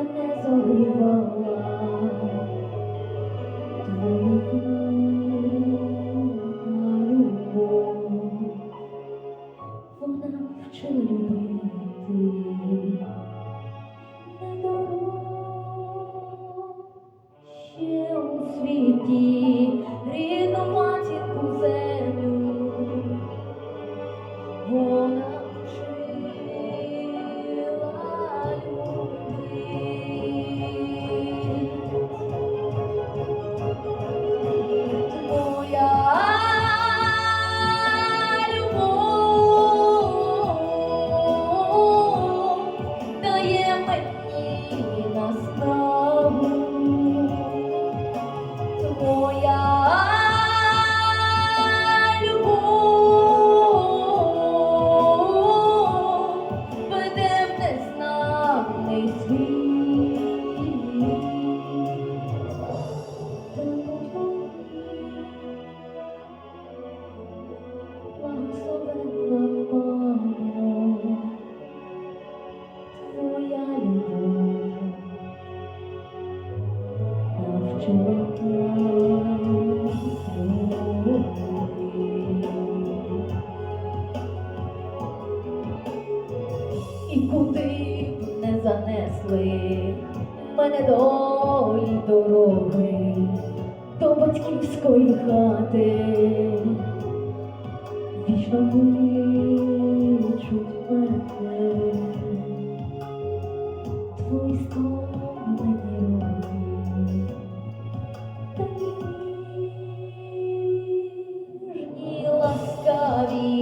that there's only one. Мені наснагу. Твоя любов веде в незнаний світ. І куди б не занесли мене долі дороги до батьківської хати, вічно кличуть мене. Твої стомлені роки, quality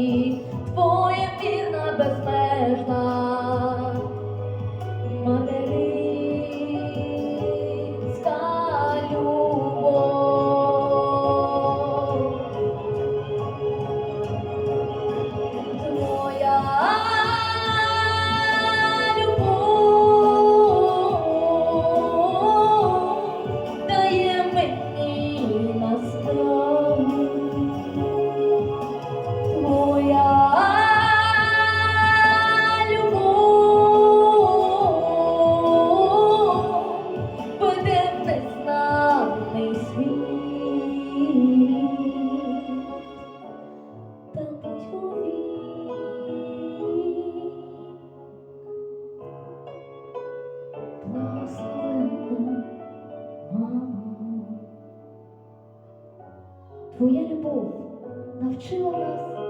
Твоя любов навчила нас